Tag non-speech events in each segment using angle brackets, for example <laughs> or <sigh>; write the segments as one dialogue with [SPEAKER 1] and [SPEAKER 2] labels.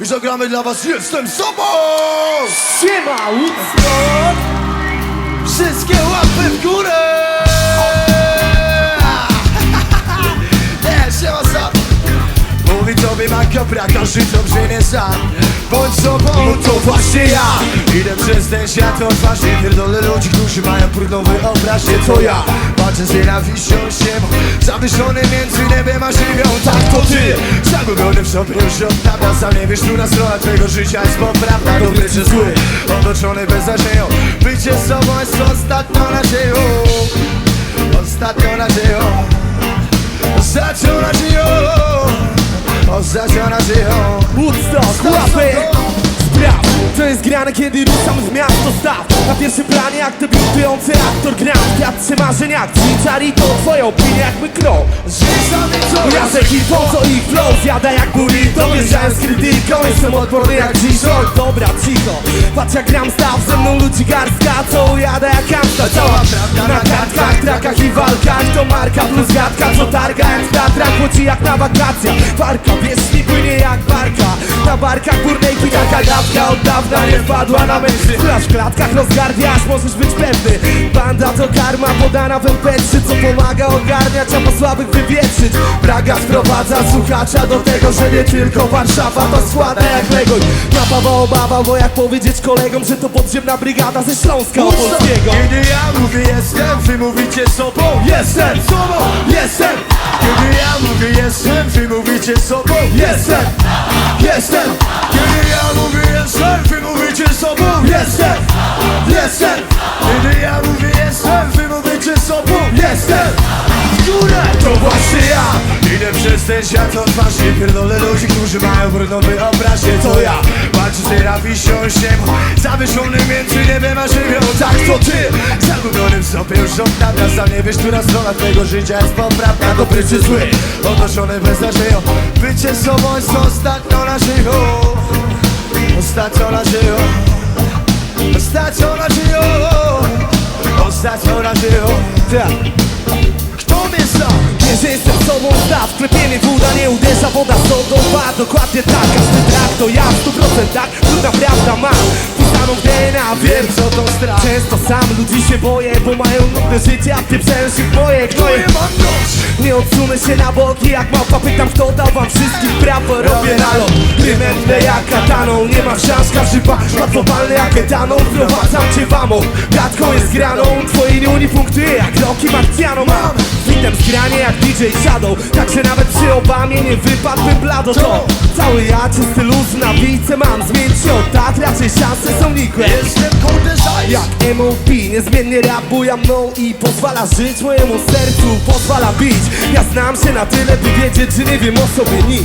[SPEAKER 1] I zagramy dla was Jestem sobą!
[SPEAKER 2] Siema, Woodstock!
[SPEAKER 1] Wszystkie łapy w górę! <laughs> Nie, siema sam! Mówi tobie makabra, każdy dobrze nie sam Bądź sobą, to właśnie ja Idę przez ten świat odważnie Pierdolę ludzi, którzy mają brudną wyobraźnię To ja, patrzę z nienawiścią siebą Zawieszony między niebem a ziemią. Tak to ty, zagubiony w sobie już od dawna. Sam nie wiesz, która strona twojego życia jest poprawna. Dobry czy zły, otoczony beznadzieją Bycie sobą jest ostatnią nadzieją. Ostatnią nadzieją. Ostatnią nadzieją. Ostatnią nadzieją.
[SPEAKER 2] Woodstock, łapy! Spraw, to jest grane, kiedy ruszam w miasto staw. Na pierwszym planie jak debiutujący aktor gram. W teatrze marzeń akcji, czari to twoja opinia jakby krok
[SPEAKER 1] Związany co
[SPEAKER 2] se hip-hop, co ich flow zjada jak burrito. Wjeżdżałem z krytyką, jestem odporny jak Oj, dobra, cicho. Patrz jak gram staw, ze mną ludzi garstka Co ujada jak kamsta Cała prawda na kartkach, trakach i walkach. To marka plus gadka, co targa jak w Tatrach Chodzi jak na wakacjach. Warka, wiesz, Na barkach górnej taka dawka Od dawna nie wpadła na myśl. Która w klatkach rozgardiasz, możesz być pewny. Banda to karma podana w MP3 Co pomaga ogarniać, a po słabych wywietrzyć. Braga sprowadza słuchacza do tego, że nie tylko Warszawa to składa jak Legoń. Napawa obawa, bo jak powiedzieć kolegom Że to podziemna brygada ze Śląska Opolskiego.
[SPEAKER 1] Kiedy ja mówię jestem, wy mówicie sobą. Jestem! Sobą, jestem! Kiedy ja mówię jestem, wy mówicie sobą. Jestem, jestem Kiedy ja mówię jestem, wy mówicie sobą Jestem, jestem. Kiedy ja mówię jestem, wy mówicie sobą Jestem. W górę To właśnie ja? Idę przez ten świat odważnie Pierdolę ludzi, którzy mają brudną wyobraźnię To ja. Walczę z nienawiścią siebą Zawieszony między niebem a ziemią Tak to ty sobie już od dawna Sam nie wiesz, która strona twojego życia jest poprawna Dobry czy zły Otoczony beznadzieją Bycie sobą jest ostatnią nadzieją Ostatnią nadzieją Ostatnią nadzieją Ostatnią nadzieją
[SPEAKER 2] Tak. Że jestem sobą staw Klepienie woda nie uderza, woda sodą ma Dokładnie tak, każdy trak to ja w stu procentach Trudna prawda mam W DNA, wiem
[SPEAKER 1] co to strach.
[SPEAKER 2] Często sam ludzi się boję, bo mają nudne życie A się w moje.
[SPEAKER 1] Kto je mam dość?
[SPEAKER 2] Nie odsunę się na boki jak małpa Pytam kto dał wam wszystkim prawo. Robię nalot, rymętne jak kataną. Nie ma szans, każdy pa Łatwopalny jak etaną. Wprowadzam cię w amok Gadką jest graną. Twojej uni punktuje jak Rocky Marciano. Mam Witem zgranie jak DJ Shadow. Także nawet przy Obamie nie wypadłbym blado. To cały ja czysty luz na raczej szanse są nikłe.
[SPEAKER 1] Jestem kurde zajs.
[SPEAKER 2] Jak MOP Niezmiennie rap buja mną i pozwala żyć Mojemu sercu. Pozwala bić. Ja znam się na tyle, by wiedzieć, że nie wiem o sobie nic!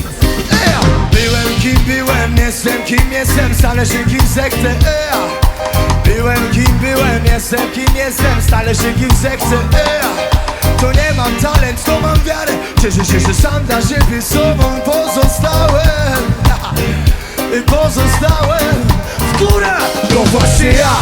[SPEAKER 1] Byłem kim byłem, jestem kim jestem Stale się kim zechcę! Byłem kim byłem, jestem kim jestem Stale się kim zechcę! To nie mam talent, to mam wiarę. Cieszę się, że sam dla siebie sobą pozostałem. <laughs> Pozostałem właśnie ja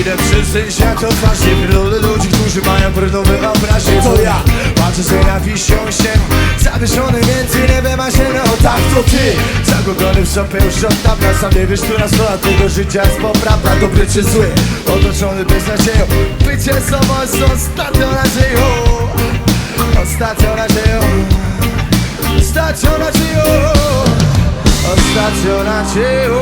[SPEAKER 1] Idę przez ten świat odważnie Pierdolę ludzi, którzy mają brudną wyobraźnię To ja? Patrzę z nienawiścią się Zawieszony między niebem a ziemią. Tak to ty Zagubiony w sobie już od dawna. Sam nie wiesz, która strona tego życia jest poprawna. Dobry czy zły Otoczony beznadzieją. Bycie sobą jest ostatnią nadzieją. Ostatnią nadzieją. Ostatnią nadzieją. Ostatnią nadzieją